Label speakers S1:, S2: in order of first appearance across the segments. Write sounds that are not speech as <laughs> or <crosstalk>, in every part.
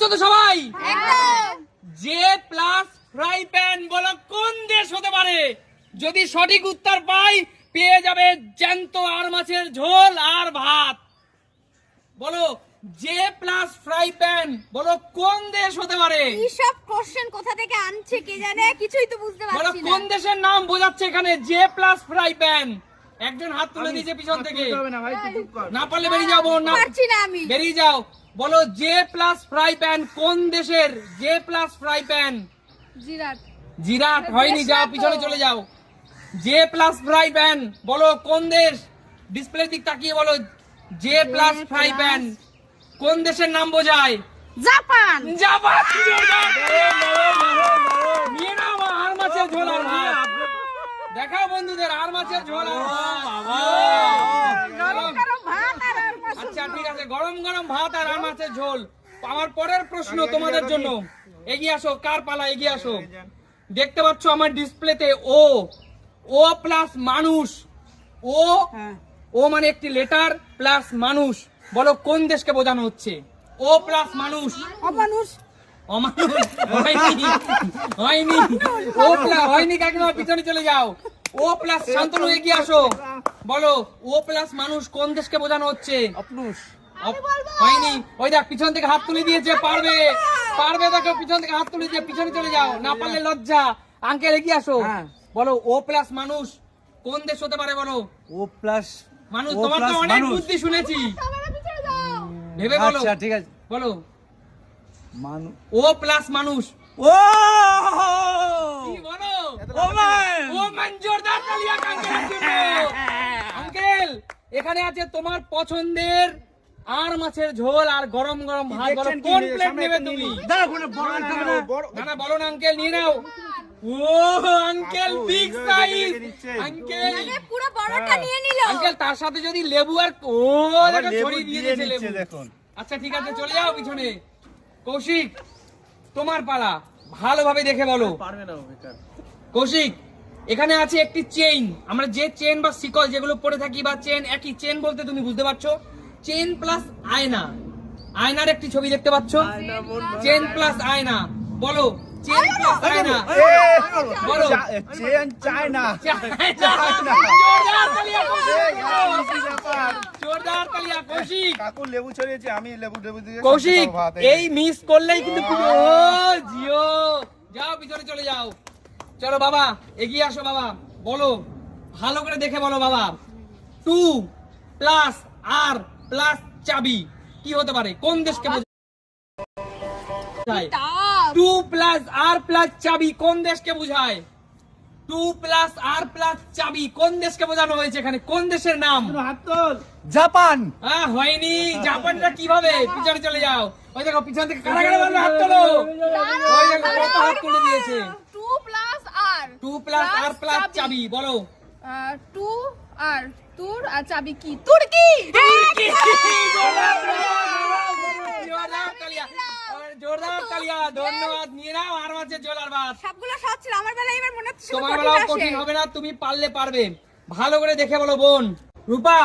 S1: পারছ তো সবাই? জে প্লাস ফ্রাই প্যান বলো কোন দেশ হতে পারে? যদি সঠিক উত্তর পাই পেয়ে যাবে জ্যান্ত আর মাছের ঝোল আর ভাত। বলো জে প্লাস ফ্রাই প্যান বলো কোন দেশ হতে পারে?
S2: সব কোশ্চেন কোথা থেকে আনছে কে জানে? কিছুই তো বুঝতে
S1: বলো
S2: পারছি না।
S1: বলো কোন দেশের নাম বোঝাচ্ছে এখানে জে প্লাস ফ্রাই প্যান একজন হাত তুলে দিয়েছে পিছন থেকে। না পারলে বেরিয়ে যাও বোন না
S2: পারছি না আমি।
S1: বেরিয়ে যাও। বলো জে প্লাস ফ্রাই প্যান কোন দেশের? জে প্লাস ফ্রাই প্যান
S2: জিরাট।
S1: জিরাট হয়নি যাও পিছনে চলে যাও। জে প্লাস ফ্রাই প্যান বলো কোন দেশ? ডিসপ্লে দিক তাকিয়ে বলো জে প্লাস ফ্রাই প্যান কোন দেশের নাম বোঝায়?
S2: জাপান।
S1: জাপান নিয়ে নাও মা, আর মাছের ঝোল আর ভাত। দেখাও বন্ধুদের আর মাছের ঝোল ভাত।
S2: আর
S1: ঠিক আছে গরম গরম ভাত আর আর মাছের ঝোল। আমার পরের প্রশ্ন তোমাদের জন্য। এগিয়ে আসো কার পালা এগিয়ে আসো? দেখতে পাচ্ছ আমার ডিসপ্লেতে ও। ও প্লাস মানুষ। ও ও মানে একটি লেটার প্লাস মানুষ। বলো কোন দেশকে বোঝানো হচ্ছে? ও প্লাস মানুষ।
S2: অমানুষ।
S1: অমানুষ। হয়নি। হয়নি। ও প্লাস হয়নি কাকিমা পিছনে চলে যাও। ও প্লাস শান্তনু এগিয়ে আসো। বলো ও প্লাস মানুষ কোন দেশকে বোঝানো হচ্ছে? হয়নি। ওই দেখ পিছন থেকে হাত তুলে দিয়েছে পারবে। পারবে দেখো পিছন থেকে হাত তুলে দিয়ে পিছনে চলে যাও না পারলে লজ্জা। আঙ্কেল এগিয়ে আসো।
S3: হ্যাঁ।
S1: বলো ও প্লাস মানুষ কোন দেশ হতে পারে বলো?
S3: ও প্লাস
S1: মানুষ তোমার তো অনেক বুদ্ধি শুনেছি। ভেবে বলো।
S3: আচ্ছা ঠিক আছে।
S1: বলো।
S3: মানুষ
S1: ও প্লাস মানুষ।
S3: ও
S1: কি বলো?
S3: ও মান
S1: ও মঞ্জুরদার তালিয়া আঙ্কেল এখানে আছে তোমার পছন্দের আর মাছের ঝোল আর গরম গরম ভাত। বলো কোন প্লেট নেবে তুমি?
S3: না।
S1: না না বলো না আঙ্কেল নিয়ে নাও। ও আঙ্কেল বিগ সাইজ আঙ্কেল
S2: পুরো বড়টা নিয়ে নিল।
S1: আঙ্কেল তার সাথে যদি লেবু আর ও দেখো ছড়িয়ে দিয়ে
S3: দিয়ে
S1: দিয়েছে লেবু।
S3: দেখুন।
S1: আচ্ছা ঠিক আছে চলে যাও পিছনে। কৌশিক তোমার পালা। ভালোভাবে দেখে বলো। কৌশিক এখানে আছে একটি চেইন আমরা যে চেন বা শিকল যেগুলো পরে থাকি বা চেন একই চেন বলতে তুমি বুঝতে পারছ। চেন প্লাস আয়না। আয়নার একটি ছবি দেখতে পাচ্ছ। চেন প্লাস আয়না বলো চেন প্লাস আয়না। বলো।
S3: চেন চায় না
S1: জোরদার তালিয়া কৌশিক।
S3: কি ব্যাপার?
S1: জোরদার তালিয়া কৌশিক।
S3: কাকু লেবু ছড়িয়েছে আমি লেবু লেবু দিয়ে
S1: কৌশিক
S3: খাব ভাত,
S1: এই মিস করলেই কিন্তু ও জিও। যাও পিছনে চলে যাও। চলো বাবা এগিয়ে আসো বাবা। বলো ভালো করে দেখে বলো বাবা। টু প্লাস আর প্লাস চাবি কি হতে পারে? কোন দেশকে বোঝায়? টু প্লাস আর প্লাস চাবি কোন দেশকে বোঝায়? টু প্লাস আর প্লাস চাবি কোন দেশকে বোঝানো হয়েছে এখানে? কোন দেশের নাম?
S3: জাপান।
S1: আহ, হয়নি। জাপানটা কীভাবে পিছনে চলে যাও? ওই দেখো পিছন থেকে কারা কারা হাত তোলো। ওই দেখো কত হাত তুলে দিয়েছে।
S2: টু প্লাস আর
S1: টু প্লাস আর প্লাস চাবি বলো।
S2: টু আর তুর আর চাবি কি? তুর্কি!
S1: জোরদার তালিয়া। জোরদার তালিয়া। ধন্যবাদ। নিয়ে নাও আর মাঝে জোলার বাদ।
S2: সবগুলো সহজ ছিল আমার বেলায় এবার মনে হচ্ছে
S1: তোমার
S2: সব কঠিন
S1: কঠিন হবে না তুমি পারলে পারবে। ভালো করে দেখে বলো বোন। রূপা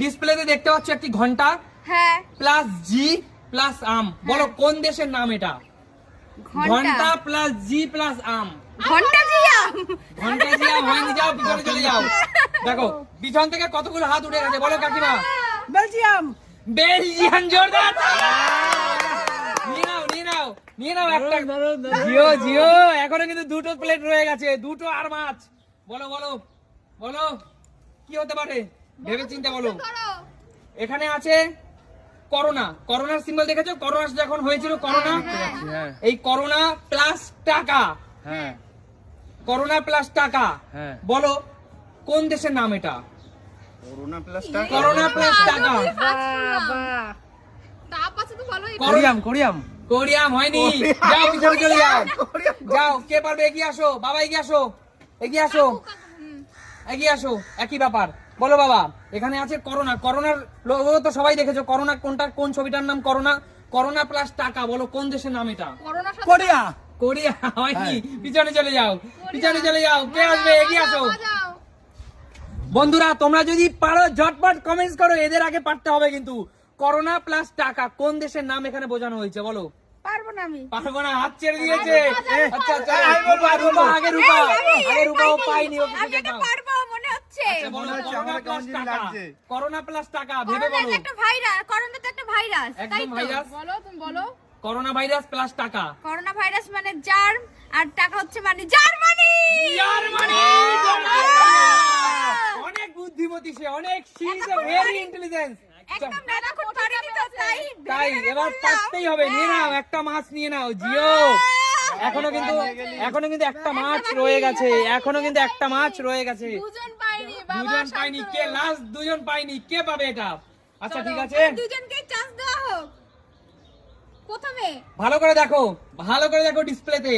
S1: ডিসপ্লেতে দেখতে পাচ্ছ একটি ঘণ্টা?
S2: হ্যাঁ।
S1: প্লাস জি প্লাস আম। বলো কোন দেশের নাম এটা? ঘণ্টা।
S2: ঘণ্টা
S1: প্লাস জি প্লাস আম। ঘণ্টা যাও পিছনে চলে যাও। দেখো পিছন থেকে কতগুলো হাত উঠে গেছে বলো কাকিমা।
S2: বেলজিয়াম।
S1: বেলজিয়ান জোরদার। নিয়ে নাও নিয়ে নাও নিয়ে নাও একটা। জিও জিও এখনও কিন্তু দুটো প্লেট রয়ে গেছে দুটো আর মাছ। বলো বলো বলো কি হতে পারে? ভেবে চিন্তা বলো এখানে আছে করোনা। করোনার সিম্বল দেখেছ? করোনা যখন হয়েছিল করোনা?
S3: হ্যাঁ
S1: এই করোনা প্লাস টাকা।
S3: হ্যাঁ।
S1: করোনা প্লাস টাকা।
S3: হ্যাঁ।
S1: বলো কোন দেশের নাম এটা?
S3: করোনা প্লাস
S1: করোনা প্লাস টাকা।
S3: কোরিয়াম কোরিয়াম।
S1: কোরিয়াম হয়নি। যাও পিছনে চলে যাও। যাও কে পারবে এগিয়ে আসো। বাবা এগিয়ে আসো। এগিয়ে আসো। এগিয়ে আসো। একই ব্যাপার। বলো বাবা এখানে আছে করোনা। করোনার লোগো তো সবাই দেখেছ করোনা কোনটা কোন ছবিটার নাম করোনা? করোনা প্লাস টাকা বলো কোন দেশের নাম এটা?
S3: কোরিয়া।
S1: কোরিয়া হয়নি। পিছনে চলে যাও পিছনে চলে যাও কে আসবে এগিয়ে আসো। বন্ধুরা তোমরা যদি পারো ঝটপট কমেন্টস করো এদের আগে পারতে হবে কিন্তু। করোনা প্লাস টাকা কোন দেশের নাম এখানে বোঝানো হয়েছে বলো?
S2: পারব না আমি।
S1: পারব না হাত ছেড়ে দিয়েছে। আচ্ছা আচ্ছা
S3: এই,
S1: রূপা রূপা আগে রূপা আগে রূপা ও
S2: পাইনি।
S1: পাইনি ও কিছু
S2: আমি এটা পারব মনে হচ্ছে।
S1: আচ্ছা,
S3: মনে হচ্ছে
S1: করোনা
S3: আমার কেমন জানি লাগছে।
S1: করোনা প্লাস টাকা ভেবে বলো।
S2: একটা ভাইরাস করোনা তো একটা ভাইরাস তাই তো? বলো তুমি বলো।
S1: করোনা ভাইরাস প্লাস টাকা।
S2: করোনা ভাইরাস মানে জার্ম আর টাকা হচ্ছে মানে জার্মানি
S1: জার্মানি অনেক বুদ্ধিমতী সে অনেক শি ইজ ভেরি ইন্টেলিজেন্ট
S2: একদম এতক্ষণ পারিনি তো তাই ভেবে
S1: এবার। হবে। নিয়ে নাও একটা মাছ নিয়ে নাও জিও! এখনও কিন্তু এখনও কিন্তু একটা মাছ রয়ে গেছে। এখনও কিন্তু একটা মাছ রয়ে গেছে।
S2: দুজন পাইনি
S1: দুজন পাইনি কে লাস্ট দুজন পাইনি কে পাবে এটা? আচ্ছা ঠিক আছে।
S2: দুজনকে চান্স দেওয়া হোক। প্রথমে।
S1: ভালো করে দেখো ভালো করে দেখো ডিসপ্লেতে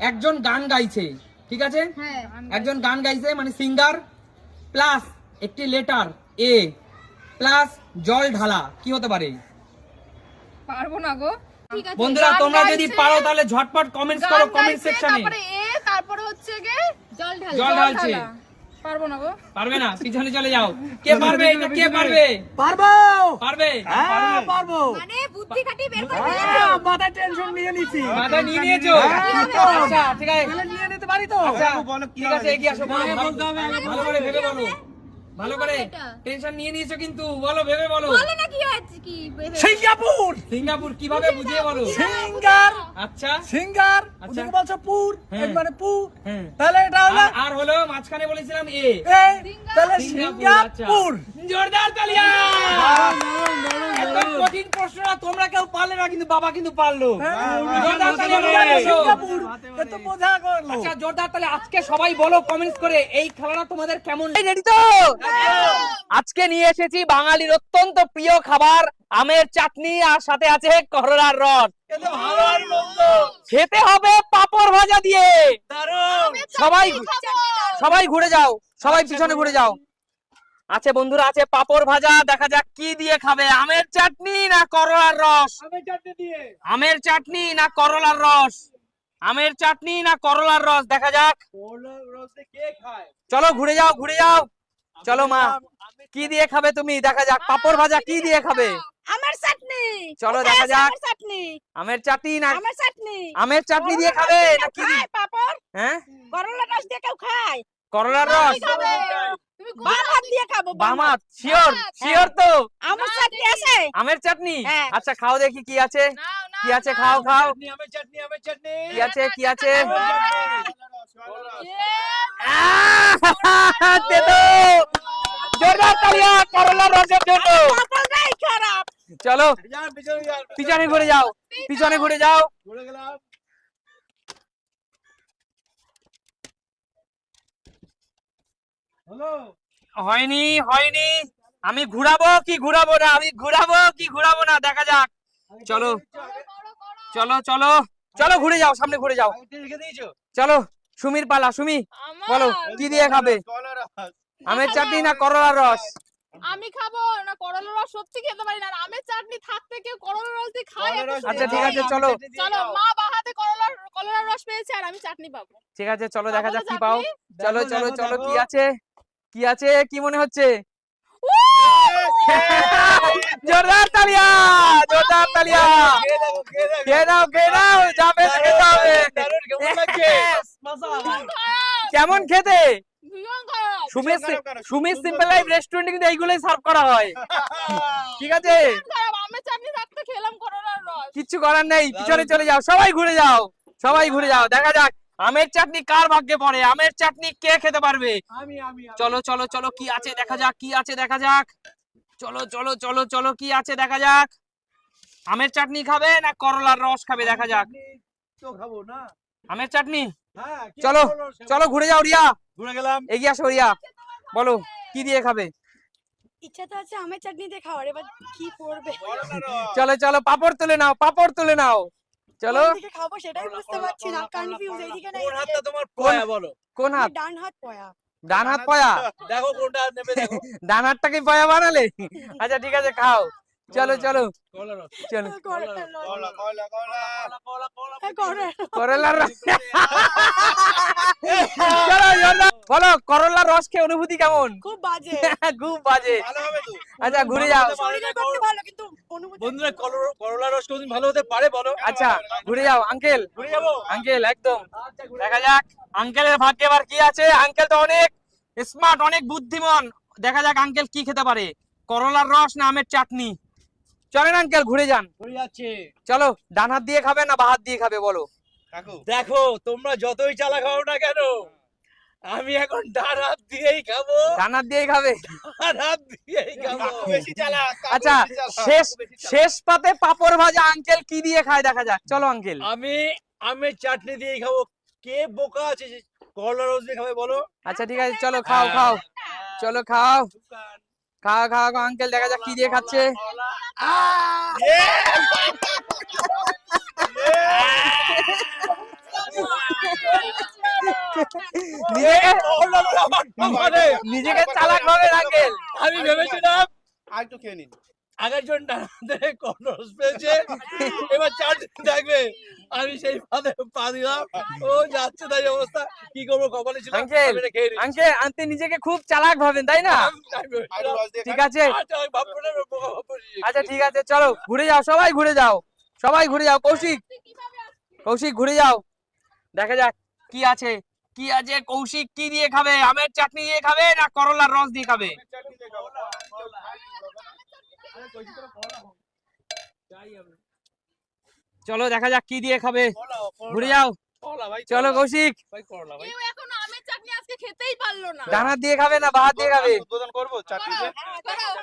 S1: একজন গান গাইছে ঠিক আছে?
S2: হ্যাঁ।
S1: একজন গান গাইছে মানে সিঙ্গার প্লাস একটি লেটার এ প্লাস জল ঢালা কি হতে পারে?
S2: পারব না গো।
S1: বন্ধুরা তোমরা যদি পারো তাহলে ঝটপট কমেন্টস করো কমেন্ট সেকশনে
S2: তারপরে এ তারপরে হচ্ছে গে জল ঢালা।
S1: জল ঢালছে।
S2: পারব না গো।
S1: পারবে না পিছনে চলে যাও। কে পারবে? এটা কে পারবে?
S3: পারব!
S1: পারবে?
S3: হ্যাঁ পারব।
S2: মানে বুদ্ধি খাটি বের করে
S3: হ্যাঁ,
S2: ফেলেছো
S3: মাথায় টেনশন নিয়ে নিছি।
S1: মাথা নিয়ে নিয়েছো?
S3: হ্যাঁ,
S1: আচ্ছা ঠিক আছে।
S3: নিয়ে নিতে পারি তো?
S1: আচ্ছা
S3: বলো কি
S1: আছে এগিয়ে আসো
S3: হ্যাঁ,
S1: ভালো-
S3: বলতে হবে,
S1: ভালো করে ভেবে বলো। ভালো করে টেনশন নিয়ে নিয়েছো কিন্তু। বলো ভেবে বলো।
S2: বলে না কি হয়েছে কি
S3: সিঙ্গাপুর!
S1: সিঙ্গাপুর কীভাবে বুঝিয়ে বলো?
S3: সিঙ্গার!
S1: আচ্ছা।
S3: সিঙ্গার!
S1: আচ্ছা।
S3: ওদিকে বলছো পুর।
S1: হ্যাঁ।
S3: এর মানে পু
S1: হ্যাঁ।
S3: তাহলে এটা হলো
S1: আর- হলো মাঝখানে বলেছিলাম এ।
S3: এ। তাহলে
S1: সিঙ্গাপুর। আচ্ছা। জোরদার তালিয়া! এত কঠিন প্রশ্নটা তোমরা কেউ পারলে না কিন্তু বাবা কিন্তু পারল। জোরদার তালিয়া
S3: সিঙ্গাপুর। এ বোঝা গেল।
S1: আচ্ছা জোরদার তাহলে আজকে সবাই বলো কমেন্টস করে এই খেলাটা তোমাদের কেমন রেডি তো? আজকে নিয়ে এসেছি বাঙালির অত্যন্ত প্রিয় খাবার আমের চাটনি আর সাথে আছে করলার রস। খেতে হবে পাপড় ভাজা দিয়ে। সবাই সবাই ঘুরে যাও সবাই পিছনে ঘুরে যাও। আছে বন্ধুরা আছে পাপড় ভাজা দেখা যাক কি দিয়ে খাবে। আমের চাটনি না করলার রস? আমের চাটনি না করলার রস? আমের চাটনি না করলার রস? দেখা যাক। চলো ঘুরে যাও ঘুরে যাও। চলো মা কি দিয়ে খাবে তুমি? দেখা যাক পাপড় ভাজা কি দিয়ে খাবে?
S2: আমের চাটনি।
S1: চলো দেখা যাক।
S2: চাটনি।
S1: আমের চাটনি না
S2: আমার চাটনি।
S1: আমের চাটনি দিয়ে খাবে না কি
S2: পাপড়?
S1: হ্যাঁ?
S2: করলা রস দিয়ে কেউ খায়?
S1: করলার রস?
S2: তুমি বাম হাত দিয়ে খাব
S1: বামাত শিওর শিওর তো।
S2: আমার চাটনি আছে?
S1: আমের চাটনি?
S2: হ্যাঁ।
S1: আচ্ছা খাও দেখি কি আছে। কি আছে খাও খাও। কি আছে কি আছে? চলো পিছনে ঘুরে যাও পিছনে ঘুরে যাও। হয়নি হয়নি। আমি ঘুরাবো কি ঘুরাবো না? আমি ঘুরাবো কি ঘুরাবো না? দেখা যাক। চলো। চলো চলো। চলো ঘুরে যাও সামনে ঘুরে যাও। চলো সুমির পালা সুমি। বলো কি দিয়ে খাবে? আমের চাটনি না করলার রস?
S4: আমি খাব না করলার রস? সত্যি খেতে পারি না। আর আমের চাটনি থাকতে কেউ করলার রস দিয়ে খায়?
S1: আচ্ছা ঠিক আছে চলো।
S4: চলো মা বাহাতে করলার করলার রস পেয়েছে আর আমি চাটনি পাবো।
S1: ঠিক আছে চলো দেখা যাক কি পাও। চলো চলো চলো কি আছে? কি আছে? কি মনে হচ্ছে? <laughs> জোরদার তালিয়া! জোরদার তালিয়া! খেয়ে নাও খেয়ে নাও যাবে খেতে হবে। কেমন খেতে? সুমির সুমির সিম্পল লাইফ রেস্টুরেন্টে কিন্তু এইগুলোই সার্ভ করা হয়। <laughs> ঠিক আছে? কিচ্ছু করার নেই। পিছনে চলে যাও। সবাই ঘুরে যাও। সবাই ঘুরে যাও। দেখা যাক। আমের চাটনি কার ভাগ্যে পড়ে? আমের চাটনি কে খেতে পারবে? চলো চলো চলো কি আছে দেখা যাক কি আছে দেখা যাক। চলো চলো চলো চলো কি আছে দেখা যাক। আমের চাটনি খাবে না করলার রস খাবে দেখা যাক? আমের চাটনি? চলো চলো ঘুরে যাও রিয়া।
S3: ঘুরে গেলাম।
S1: এগিয়ে আসো রিয়া। বলো কি দিয়ে খাবে?
S2: ইচ্ছা তো আছে আমের চাটনি দিয়ে খাওয়ার এবার কি করবে?
S1: চলো চলো পাপড় তুলে নাও পাপড় তুলে নাও। চলো।
S2: খাব সেটাই বুঝতে পারছি না কনফিউজ এইদিকে না
S3: কোন হাতটা তোমার পয়া বলো।
S1: কোন হাত?
S2: ডান হাত পয়া।
S1: ডান হাত পয়া?
S3: দেখো কোনটা হাত নেবে দেখো। <laughs>
S1: ডান হাতটাকে পয়া বানালে? <laughs> আচ্ছা ঠিক আছে খাও। চলো চলো। করলার <laughs> বলো করলার রস খেয়ে অনুভূতি কেমন?
S5: খুব বাজে। <laughs>
S1: খুব বাজে।
S3: ভালো
S1: আচ্ছা ঘুরে যাও।
S3: বন্ধুরা কলা- রস কোনদিন ভালো হতে পারে বলো?
S1: আচ্ছা ঘুরে যাও আঙ্কেল
S3: ঘুরে যাব।
S1: আঙ্কেল একদম। দেখা যাক আঙ্কেলের ভাগ্যে এবার কি আছে। আঙ্কেল তো অনেক স্মার্ট অনেক বুদ্ধিমান। দেখা যাক আঙ্কেল কি খেতে পারে। করলার রস না আমের চাটনি? চলেন আঙ্কেল ঘুরে যান।
S3: ঘুরে যাচ্ছে।
S1: চলো ডান হাত দিয়ে খাবে না বা হাত দিয়ে খাবে বলো।
S3: দেখো তোমরা যতই চালা খাও না কেন আমি এখন ডান হাত দিয়েই খাব।
S1: ডান হাত দিয়েই খাবে?
S3: ডান হাত দিয়েই খাব। বেশি চালা
S1: আচ্ছা শেষ শেষ পাতে পাপড় ভাজা আঙ্কেল কি দিয়ে খায় দেখা যাক। চলো আঙ্কেল
S3: আমি আমের চাটনি দিয়েই খাব। কে বোকা আছে করলা রস দিয়ে খাবে বলো?
S1: আচ্ছা ঠিক আছে চলো খাও খাও। চলো খাও। খাও খা খাও আঙ্কেল দেখা যাক কি দিয়ে খাচ্ছে। নিজেকে নিজেকে চালাক ভাবে আঙ্কেল
S3: আমি ভেবেছিলাম
S6: আর একটু খেয়ে নিন।
S3: আগের জন ডানাতে করলা পেয়েছে। <laughs> এবার চাটনি থাকবে আমি সেই ফাঁদে পা দিলাম। ও যাচ্ছে তাই অবস্থা। কি করব কপালে ছিল
S1: আঙ্কেল আন্তে নিজেকে খুব চালাক ভাবেন তাই না? ঠিক আছে।
S3: আচ্ছা।
S1: আচ্ছা ঠিক আছে চলো ঘুরে যাও সবাই ঘুরে যাও সবাই ঘুরে যাও। কৌশিক কৌশিক ঘুরে যাও। দেখা যাক কি আছে কি আছে কৌশিক কি দিয়ে খাবে আমের চাটনি দিয়ে খাবে না করলার রস দিয়ে খাবে। চলো দেখা যাক কি দিয়ে খাবে। ঘুরে যাও। চলো কৌশিক।
S3: ভাই, করলা ভাই।
S4: চাটনি আজকে খেতেই পারল না।
S1: দিয়ে খাবে না বাহাত দিয়ে খাবে?
S6: উদ্বোধন করব চাটনি
S4: হ্যাঁ,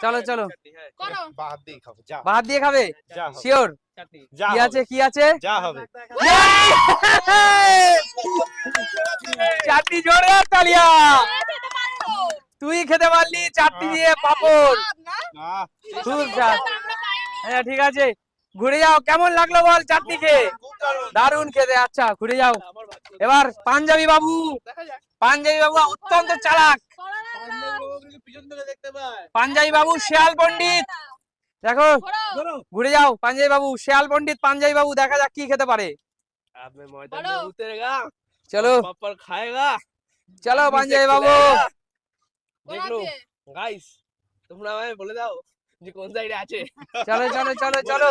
S1: চলো চলো।
S3: হ্যাঁ,
S4: করো।
S6: হ্যাঁ, দিয়ে যা
S1: দিয়ে খাবে? শিওর কি আছে কি আছে?
S6: যা হবে। <laughs>
S1: চাটনি জোরে তালিয়া। তুই খেতে পারলি চাটনি দিয়ে পাপড়। হ্যাঁ ঠিক আছে। ঘুরে যাও কেমন লাগল বল
S6: চারদিকে? দারুণ
S1: খেতে আচ্ছা ঘুরে যাও। এবার পাঞ্জাবি বাবু। পাঞ্জাবি বাবু অত্যন্ত চালাক। পাঞ্জাবি বাবু শিয়াল পন্ডিত দেখো ঘুরে যাও পাঞ্জাবি বাবু শিয়াল পন্ডিত পাঞ্জাবি বাবু দেখা যাক কি খেতে পারে। চলো। চলো পাঞ্জাবি বাবু।
S3: গাইস তোমরা বলে দাও। যে কোন সাইডে আছে?
S1: চলো চলো চলো চলো।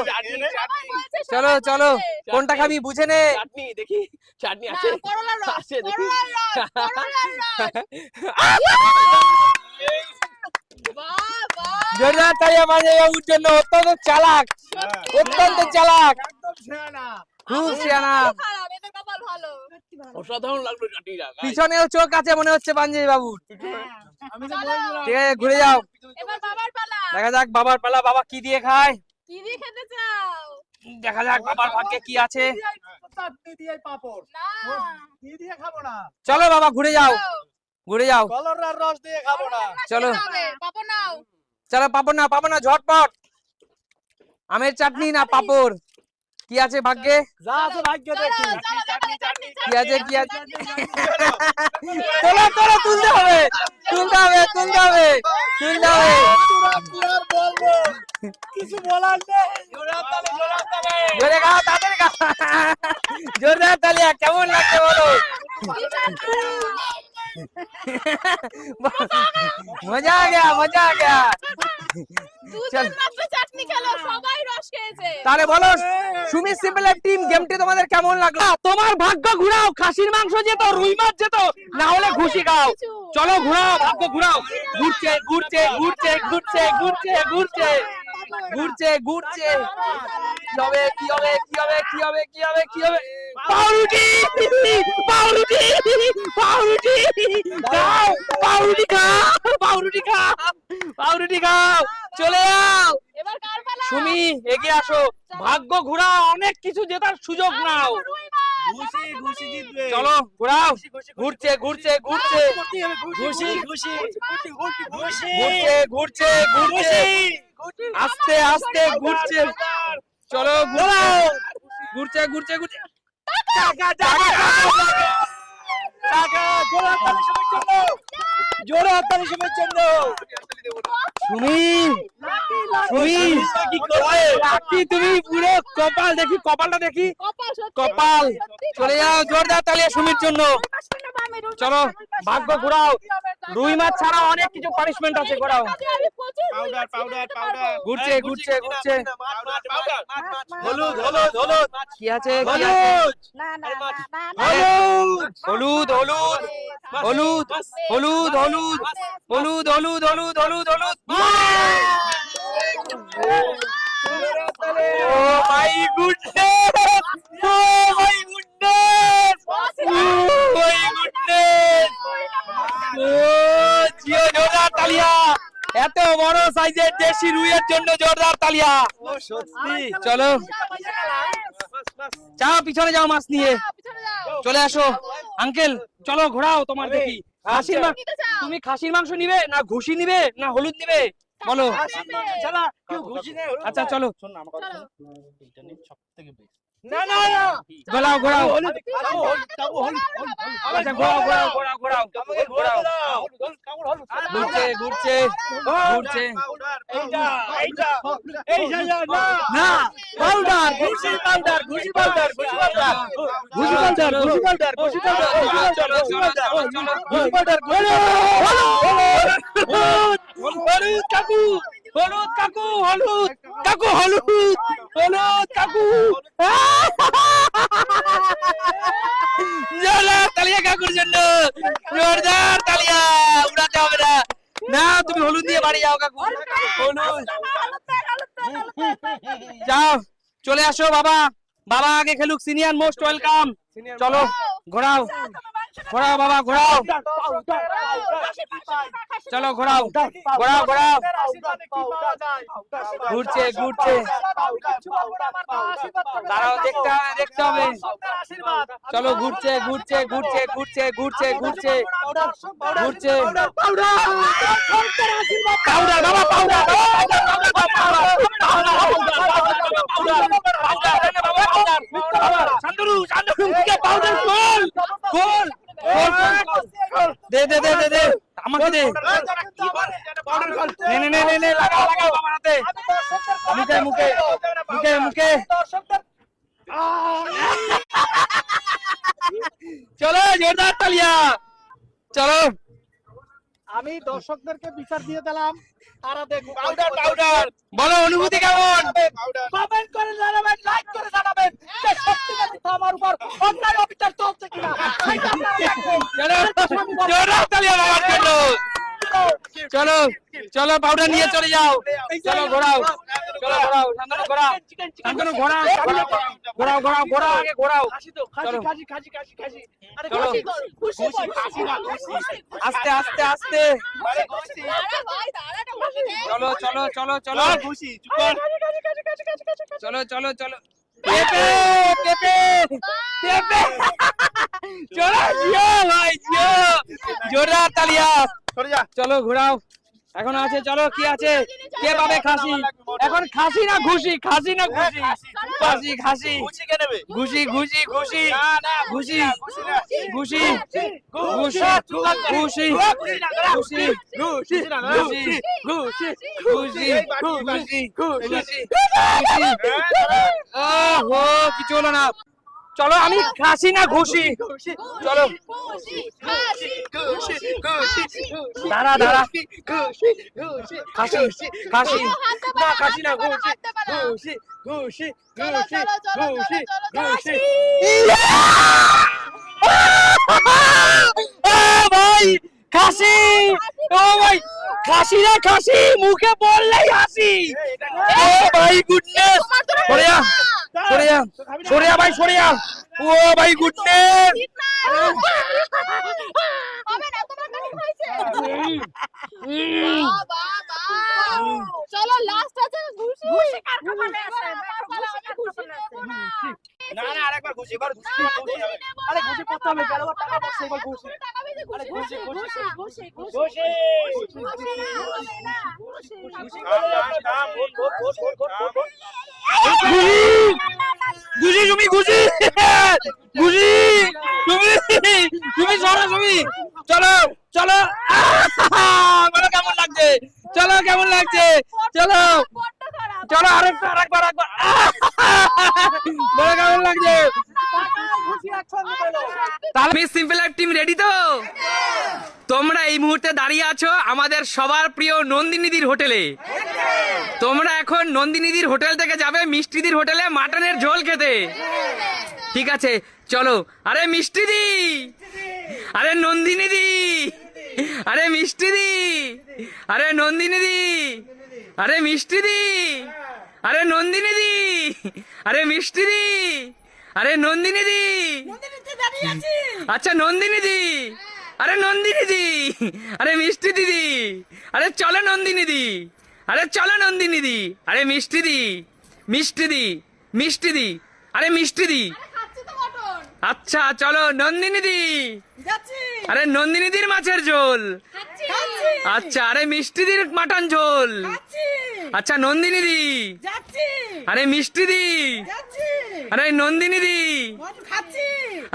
S1: চলো চলো কোনটা খাবি বুঝে নে।
S3: চাটনি দেখি চাটনি
S4: না,
S3: আছে?
S4: রস,
S3: আছে দেখি।
S1: জোরদার তালিয়া বাবুর জন্য অত্যন্ত চালাক অত্যন্ত চালাক।
S3: একদম ছেনা
S1: পিছনেও চোখ আছে মনে হচ্ছে পাঞ্জাবি ঘুরে যাও দেখা যাক বাবার পালা বাবা কি দিয়ে খায় দেখা যাক বাবার ভাগ্যে কি আছে চলো বাবা ঘুরে যাও ঘুরে যাও চলো চলো পাপড় না পাপড় না ঝটপট আমের চাটনি না পাপড় কি আছে ভাগ্যে?
S3: যা আছে ভাগ্য দেখি।
S1: কি আছে কি আছে? চলো চলো তুলতে হবে। তুলতে হবে তুলতে হবে। তুলতে হবে।
S3: কিছু বলার নেই। জোরে
S1: তাড়াতাড়ি খাও জোরদার তালিয়া কেমন লাগছে বলো? মজা আ গয়া মজা আ গয়া।
S4: দুজন মাত্র চাটনি খেলো সবাই রস খেয়েছে।
S1: তাহলে বলো সুমি সিম্পল টিম গেমটি তোমাদের কেমন লাগল? তোমার ভাগ্য ঘুরাও খাসির মাংস যেত রুই মাছ যেত না হলে ঘুষি খাও। চলো ঘুরাও ভাগ্য ঘুরাও। ঘুরছে ঘুরছে ঘুরছে ঘুরছে ঘুরছে ঘুরছে। ঘুরছে ঘুরছে। কি হবে কি হবে কি হবে কি হবে কি হবে কি হবে? পাউরুটি! পাউরুটি! পাউরুটি! খাও! পাউরুটি খাও পাউরুটি খাও পাউরুটি খাও! চলে যাও!
S4: এবার কার পালা?
S1: সুমি এগিয়ে আসো। ভাগ্য ঘোরাও অনেক কিছু জেতার সুযোগ নাও।
S4: রুই মাছ,
S3: ঘুষি ঘুষি জিতবে
S1: চলো ঘোরাও ঘুরছে ঘুরছে ঘুরছে
S3: ঘুষি ঘুষি ঘুষি
S1: ঘুরছে ঘুরছে ঘুরছে আস্তে আস্তে ঘুরছে চলো ঘোরাও ঘুরছে ঘুরছে ঘুরছে টাকা টাকা
S3: টাকা টাকা জোরে হাততালি সবার জন্য
S1: সুমি সুমি
S3: কি করবে
S1: লাকি তুমি পুরো কপাল দেখি কপালটা দেখি।
S4: কপাল।
S1: চলে যাও জোরদার তালিয়া সুমির জন্য চলো ভাগ্য ঘোরাও। রুই মাছ ছাড়া অনেক কিছু পানিশমেন্ট আছে ঘোরাও।
S6: পাউডার পাউডার পাউডার
S1: ঘুরছে ঘুরছে ঘুরছে।
S3: হলুদ হলুদ হলুদ।
S1: কি আছে
S3: হলুদ।
S5: না না না না।
S1: হলুদ হলুদ হলুদ হলুদ। হলুদ হলুদ হলুদ হলুদ হলুদ হলুদ। ও my goodness! Oh my goodness! Oh my goodness! Oh Jio জোরদার তালিয়া! এত বড় সাইজের দেশি রুইয়ের জন্য জোরদার তালিয়া!
S3: ও সত্যি।
S1: চলো। যাও পিছনে যাও মাছ নিয়ে। চলে আসো। আঙ্কেল চলো ঘোরাও তোমার দেখি। খাসির মাংস তুমি খাসির মাংস নিবে না ঘুষি নিবে না হলুদ নিবে? বলো। আচ্ছা চলো।
S6: শোন আমার কথা। নিয়ে সব থেকে বেস্ট
S3: না না না কাবু হলুদ
S1: আচ্ছা ঘোরাও ঘোরাও
S3: দাও কাবু হলুদ
S1: ঘুরছে ঘুরছে ঘুরছে
S3: এইটা এইটা এইটা না
S1: না পাউডার ঘুষি পাউডার ঘুষি পাউডার ঘুষি পাউডার ঘুষি পাউডার ঘুষি পাউডার ঘুষি পাউডার চলো চলো ঘুষি পাউডার হলুদ হলুদ কাকু হলুদ কাকু হলুদ কাকু হলুদ হলুদ কাকু। জোরদার তালিয়া কাকুর জন্য জোরদার তালিয়া উড়াতে হবে না। না তুমি হলুদ দিয়ে বাড়ি যাও কাকু। হলুদ। যাও চলে আসো বাবা। বাবা আগে খেলুক সিনিয়র মোস্ট ওয়েলকাম চলো ঘোরাও। ঘোরাও বাবা ঘোরাও। চলো ঘোরাও ঘোরাও ঘোরাও। ঘুরছে ঘুরছে। দাঁড়াও দেখতে হবে দেখতে হবে। চলো ঘুরছে ঘুরছে ঘুরছে ঘুরছে ঘুরছে ঘুরছে। ঘুরছে। পাউডার বাবা চলো জোরদার তালিয়া। চলো।
S3: আমি দর্শকদেরকে বিচার দিয়ে দিলাম।
S6: পাউডার পাউডার
S1: বলো অনুভূতি কেমন?
S3: কমেন্ট করে জানাবেন লাইক করে জানাবেন যে সত্যি যদি আমার উপর অন্যায় অবিচার চলছে কিনা।
S1: তালিয়া বাবার জন্য চলো চলো পাউডার নিয়ে চলে যাও চলো ঘোরাও চলো ঘোরাও শান্তনু ঘোরাও শান্তনু ঘোরাও ঘোরাও ঘোরাও ঘোরাও আগে ঘোরাও আস্তে আস্তে আস্তে চলো চলো চলো চলো চলো চলো চলো পেপে পেপে পেপে চলো জিও ভাই জিও জোরদার তালিয়া চলো ঘোরাও। এখন আছে চলো কি আছে? কে পাবে খাসি? এখন খাসি না ঘুষি? খাসি না ঘুষি? খাসি খাসি
S6: নেবে?
S1: ঘুষি ঘুষি ঘুষি। ঘুষি। ঘুষি ঘুষি ঘুষি। ঘুষি। ঘুষি ঘুষি ঘুষি। ঘুষি ঘুষি। ওহো কিছু হলো না। চলো আমি খাসি না ঘুষি। চলো।
S4: দাঁড়া দাঁড়া। খাসি খাসি। না
S1: খাসি না ঘুষি। ঘুষি ঘুষি ঘুষি ঘুষি ভাই খাসি! ভাই খাসি না মুখে বললেই হাসি। ও ভাই গুডনেস।
S4: চলো, হাঁটতে
S1: না
S4: পারো,
S1: খাসি না
S4: হাঁটতে পারো,
S1: ঘুষি
S4: হাঁটতে পারো।
S1: ঘুষি ঘুষি
S4: চলো,
S1: ঘুষি
S4: চলো, চলো,
S1: ঘুষি
S4: চলো, চলো,
S1: ঘুষি
S4: হাসি।
S1: ও ভাই খাসি ও ভাই খাসি না খাসি মুখে বললেই হাসি ও ভাই গুডনেস সরে যা সরে যা সরে যা ভাই সরে যা ও ভাই গুডনেস
S4: ঠিক না। হবে না, তোমার কাছে হয়েছে। বাহ, বাহ, বাহ। চলো লাস্ট আছে ঘুষি ঘুষি কার কপালে আছে ঘুষি নেব না
S6: না না আরেকবার খুশি এবার খুশি এবার খুশি হবে
S3: আরে ঘুষি করতে হবে গেল টাকা বক্স এবার ঘুষি
S4: টাকা বেশি ঘুষি ঘুষি ঘুষি ঘুষি ঘুষি
S3: ঘুষি
S4: হবে না ঘুষি
S6: come come come vote vote vote vote vote vote
S1: গুজি তুমি গুজি গুজি তুমি তুমি চলো তুমি চলো চলো! বলো কেমন লাগছে? চলো কেমন লাগছে? চলো। চলো আরেকবার আরেকবার আরেকবার। বলো কেমন লাগছে? তাহলে মিস সিম্পল টিম রেডি তো? তোমরা এই মুহূর্তে দাঁড়িয়ে আছো আমাদের সবার প্রিয় নন্দিনীদির হোটেলে। তোমরা এখন নন্দিনীদির হোটেল থেকে যাবে মিষ্টিদির হোটেলে মাটনের ঝোল খেতে। ঠিক আছে চলো। আরে মিষ্টিদি! আরে নন্দিনীদি! আরে মিষ্টিদি! আরে নন্দিনীদি! আরে মিষ্টিদি! আরে নন্দিনীদি! আরে মিষ্টিদি! আরে নন্দিনী দি। আচ্ছা নন্দিনী দি। আরে নন্দিনী দি। আরে মিষ্টি দিদি। আরে চলো নন্দিনী দি। আরে চলো নন্দিনী দি। আরে মিষ্টি দি। মিষ্টি দি। মিষ্টি দি। আরে মিষ্টি দি। আচ্ছা চলো নন্দিনী দি আরে নন্দিনী দির মাছের ঝোল। আচ্ছা আরে মিষ্টি দির মাটন ঝোল। আচ্ছা নন্দিনী দি আরে মিষ্টি দি আরে নন্দিনী দি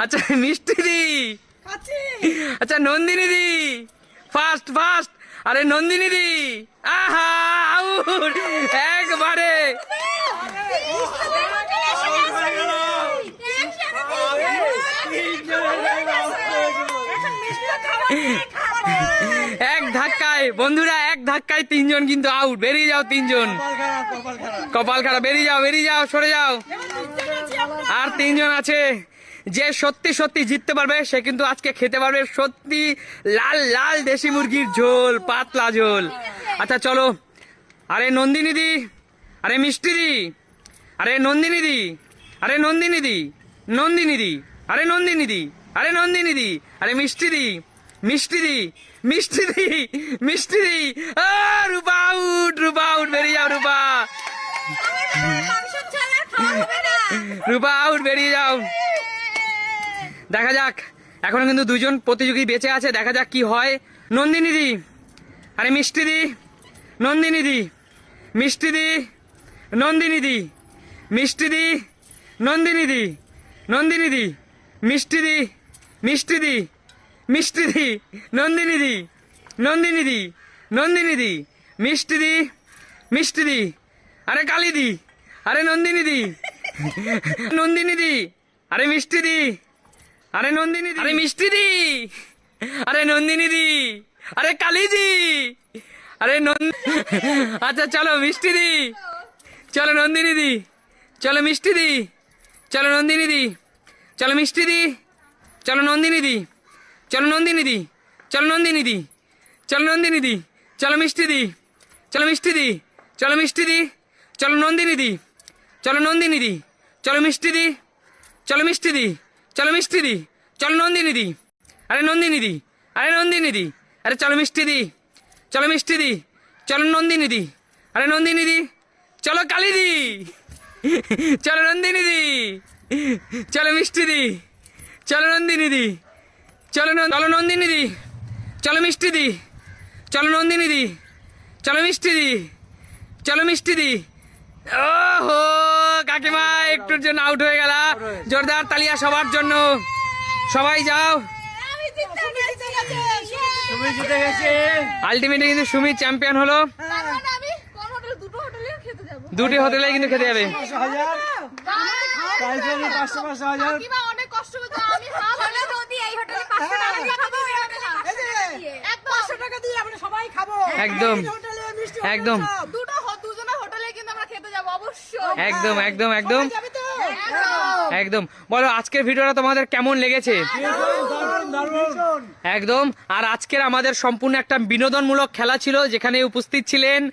S1: আচ্ছা মিষ্টি দি আচ্ছা নন্দিনী দি ফাস্ট ফাস্ট। আরে নন্দিনী দি আহা আউট একবারে। এক ধাক্কায়, বন্ধুরা, এক ধাক্কায় তিনজন কিন্তু আউট বেরিয়ে যাও তিনজন। কপাল খারাপ, বেরিয়ে যাও বেরিয়ে যাও, সরে যাও। আর তিনজন আছে। যে সত্যি সত্যি জিততে পারবে, সে কিন্তু আজকে খেতে পারবে সত্যি লাল লাল দেশি মুরগির ঝোল, পাতলা ঝোল। আচ্ছা চলো। আরে নন্দিনীদি, আরে মিষ্টি দি আরে নন্দিনীদি আরে নন্দিনীদি নন্দিনীদি, আরে নন্দিনীদি আরে নন্দিনীদি, আরে মিষ্টি দি মিষ্টি দি মিষ্টি দি মিষ্টি দি। রূপা আউট রূপা বেরিয়ে যাও, রূপা। রূপা আউট বেরিয়ে যাও। দেখা যাক, এখনও কিন্তু দুজন প্রতিযোগী বেঁচে আছে, দেখা যাক কি হয়। নন্দিনী দি, আরে মিষ্টি দি, নন্দিনী দি, মিষ্টি দি, নন্দিনী দি, মিষ্টি দি, নন্দিনী দি নন্দিনী দি, মিষ্টি দি মিষ্টি দি। মিষ্টি দি, নন্দিনী দি নন্দিনী দি নন্দিনী দি, মিষ্টি দি আরে কালী দি, আরে নন্দিনী দি নন্দিনী দি, আরে মিষ্টি দি, আরে নন্দিনী আরে মিষ্টি দি, আরে নন্দিনী দি, আরে কালী দি, আরে নন্দ আচ্ছা চলো মিষ্টি দি, চলো নন্দিনী দি, চলো মিষ্টি দি, চলো নন্দিনী দি, চলো মিষ্টি দি, চলো নন্দিনী দি। চলো নন্দিনী দি চলো নন্দিনী দি চলো নন্দিনী দি চলো মিষ্টি দি চলো মিষ্টি দি চলো মিষ্টি দি চলো নন্দিনী দি চলো নন্দিনী দি চলো মিষ্টি দি চলো মিষ্টি দি চলো মিষ্টি দি চলো নন্দিনী দি আরে নন্দিনী দি আরে নন্দিনী দি আরে চলো মিষ্টি দি চলো মিষ্টি দি চলো নন্দিনী দি আরে নন্দিনী দি চলো কালী দি চলো নন্দিনী দি চলো মিষ্টি দি চলো নন্দিনী দি চলো চলো নন্দিনী দি। চলো মিষ্টি দি। চলো নন্দিনী দি। চলো মিষ্টি দি। চলো মিষ্টি দি। ওহো কাকিমা একটুর জন্য আউট হয়ে গেল। জোরদার তালিয়া সবার জন্য। সবাই যাও। আলটিমেটলি কিন্তু সুমিত চ্যাম্পিয়ন হলো।
S2: তার আমি কোন হোটেলে দুটো খেতে যাব।
S1: দুটি হোটেলে কিন্তু খেতে যাবে
S2: কষ্ট আমি এই হোটেলে 500 টাকা দিয়ে খাব এই হোটেলে 800 টাকা দিয়ে। একদম।
S5: পাঁচশো টাকা দিয়ে আমরা সবাই খাব।
S1: একদম।
S5: হোটেলে, মিষ্টি
S1: একদম।
S2: দুটো হ- হোটেলে কিন্তু আমরা খেতে যাব অবশ্যই।
S1: একদম একদম একদম।
S2: একদম
S1: একদম। বলো আজকের ভিডিওটা তোমাদের কেমন লেগেছে?
S6: দারুণ দারুণ
S1: একদম। আর আজকের আমাদের সম্পূর্ণ একটা বিনোদনমূলক খেলা ছিল যেখানে উপস্থিত ছিলেন